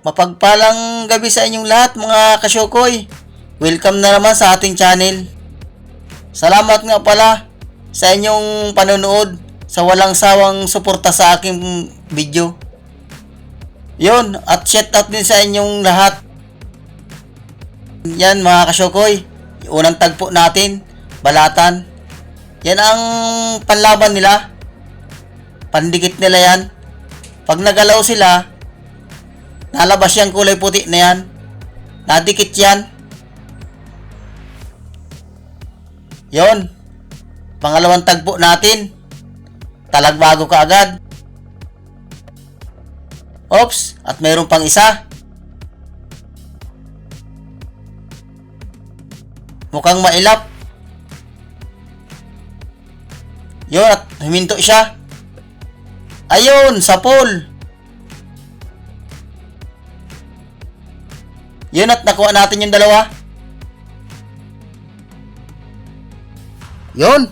Mapagpalang gabi sa inyong lahat mga kasyokoy. Welcome na naman sa ating channel. Salamat nga pala sa inyong panonood sa walang sawang suporta sa aking video. Yon, at shout out din sa inyong lahat. Yan mga kasyokoy, unang tagpo natin, balatan. Yan ang panlaban nila. Pandikit nila yan. Pag nagalaw sila, nalabas yung kulay puti na yan. Nadikit yan. Yon. Pangalawang tagpo natin. Talagbago ka agad. Oops, at mayroon pang isa. Mukhang mailap. Yun, at huminto siya. Ayun, sa pool. Yun, at nakuha natin yung dalawa. Yun.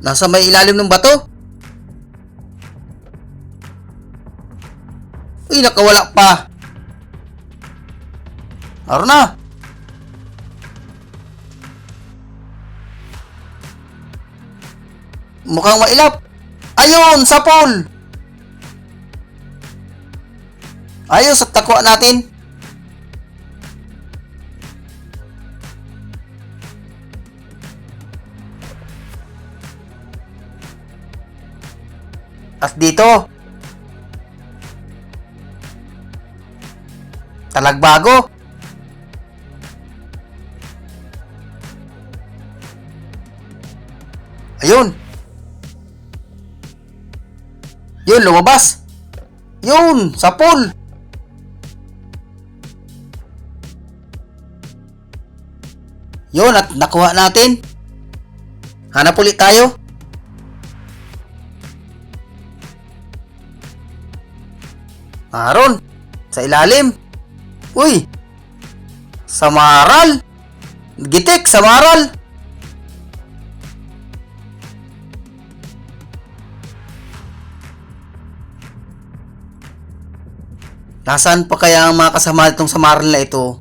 Nasa may ilalim ng bato. Uy, nakawala pa. Aro na. Mukhang mailap. Ayun, sa pool. Ayos, at nakuha natin. At dito, talagbago. Ayun. Yun, lumabas. Yun, sa pool. Yun, at nakuha natin. Hanap ulit tayo. Aron, sa ilalim. Uy, samaral. Gitik, samaral. Nasaan pa kaya ang mga kasama itong samaral na ito?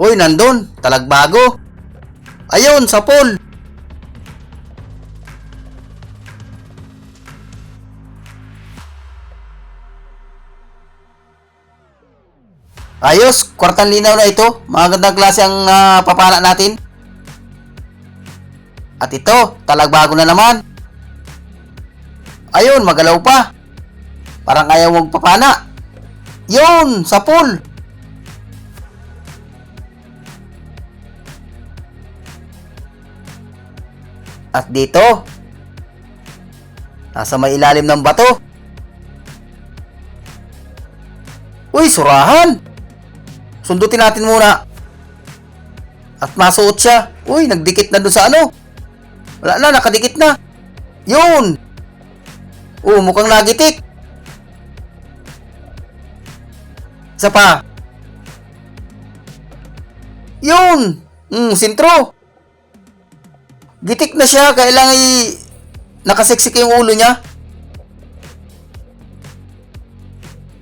Uy, nandun. Talagbago. Ayun, sa pool. Ayos, kwartang linaw na ito. Magandang klase ang ah, papala natin. At ito, talagbago na naman. Ayun, magalaw pa. Parang ayaw magpapana. Yun, sa pool. At dito, nasa may ilalim ng bato. Uy, surahan! Sundutin natin muna. At masuot siya. Uy, nagdikit na doon sa ano. Wala na, nakadikit na. Yun! Oh, mukhang nagitik. Isa pa. Yun! Hmm, sintro. Gitik na siya, kailangan i... Nakasiksik yung ulo niya.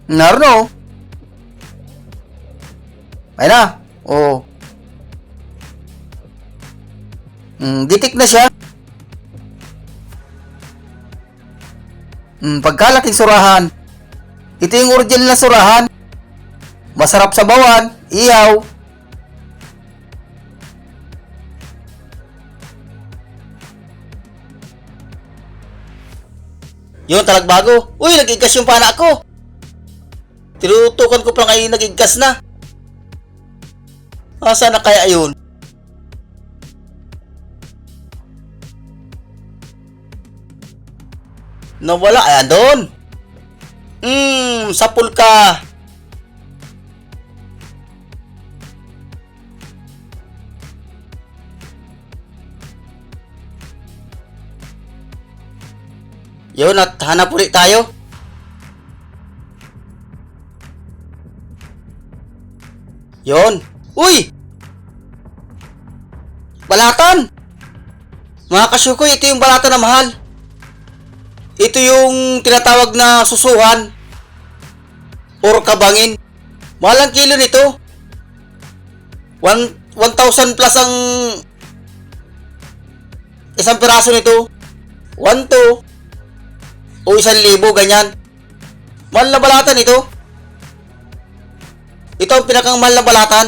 Naroon Ay na. Oh. Mm, gitik na siya. Mm, pagkalaking surahan. Ito yung original na surahan. Masarap sa bawan, ihaw. Yun, talagbago. Uy, nagigkas yung pana ko. Tinutukan ko pa ngayon nagigkas na. Asa na kaya yun? Nawala, ayan doon. Hmm, sapul ka. Yun, at hanap ulit tayo. Yun. Uy! Balatan! Mga kasyukoy, ito yung balatan na mahal. Ito yung tinatawag na susuhan. or kabangin. Mahal ang kilo nito. One- 1,000 plus ang isang piraso nito. 1 to o isang libo, ganyan. Mahal na balatan ito. Ito ang pinakang mahal na balatan.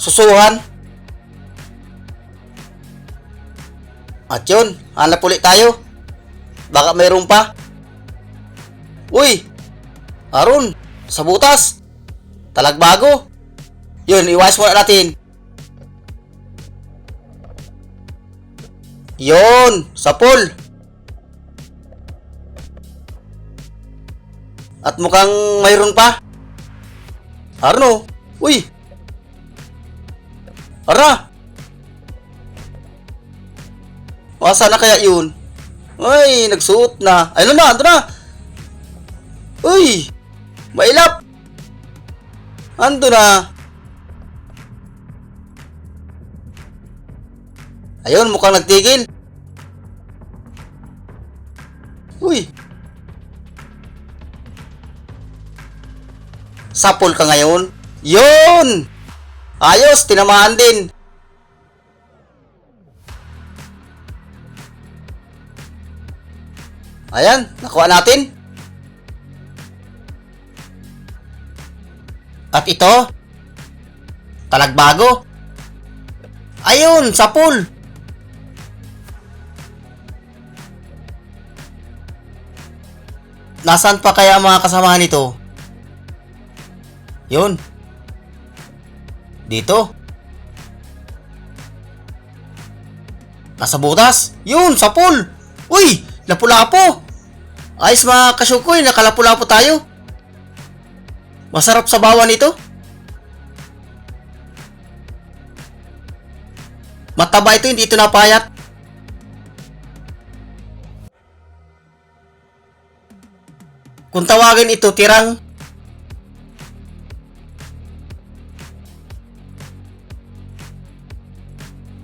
Susuhan. At yun, hanap ulit tayo. Baka mayroon pa. Uy! Arun, sa butas. Talagbago. Yun, iwas muna natin. Yun, sa pool. At mukhang mayroon pa. Arno, uy. Ara. Masa na kaya yun? Ay, nagsuot na. Ayun na, ando na. Uy, mailap. Ando na. Ayun, mukhang nagtigil. Uy. Sapol ka ngayon? Yun! Ayos, tinamaan din. Ayan, nakuha natin. At ito, talagbago. Ayun, sapul. Nasaan pa kaya ang mga kasamahan nito? Yun. Dito. Nasa butas. Yun, sa pool. Uy, lapu-lapo. Ayos mga kasyukoy, nakalapu-lapo tayo. Masarap sa bawan ito. Mataba ito, hindi ito napayat. Kung tawagin ito, tirang.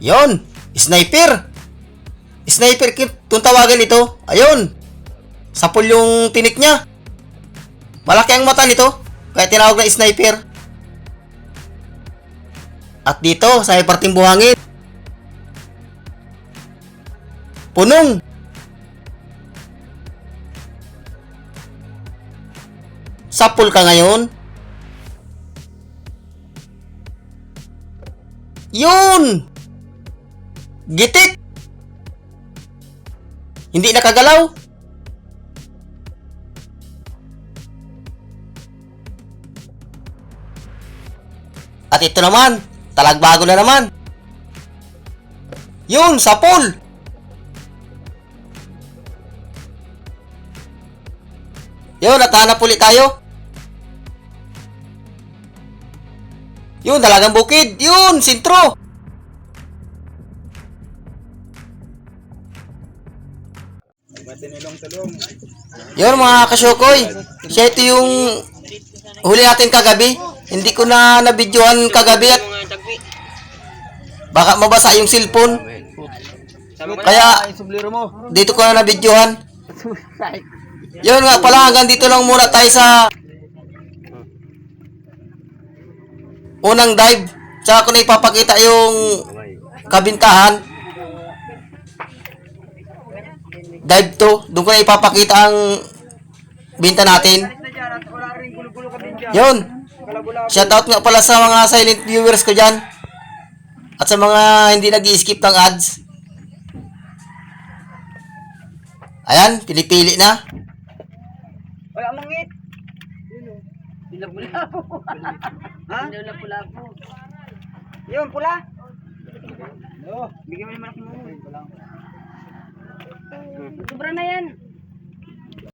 Yon, sniper. Sniper kit, kung tawagin ito. Ayun. Sapul yung tinik niya. Malaki ang mata nito. Kaya tinawag na sniper. At dito, sa parting buhangin. Punong. Sapul ka ngayon? Yun! Gitik! Hindi nakagalaw? At ito naman, talagbago na naman. Yun, sapul! Yun, at hanap ulit tayo. Yun, talagang bukid. Yun, sintro. Yun mga kasyokoy. Siya ito yung huli natin kagabi. Hindi ko na nabidyohan kagabi at baka mabasa yung cellphone. Kaya dito ko na nabidyohan. Yun nga pala, hanggang dito lang muna tayo sa unang dive. Tsaka ko na ipapakita yung kabintahan. Dive 2. Doon ko na ipapakita ang binta natin. Yun. Shoutout nga pala sa mga silent viewers ko dyan. At sa mga hindi nag skip ng ads. Ayan, pili-pili na. Wala mangit. Labo-labo. Ha? Labo-labo. Yun, pula. Oh, bigyan mo naman ako mo. Sobra na yan.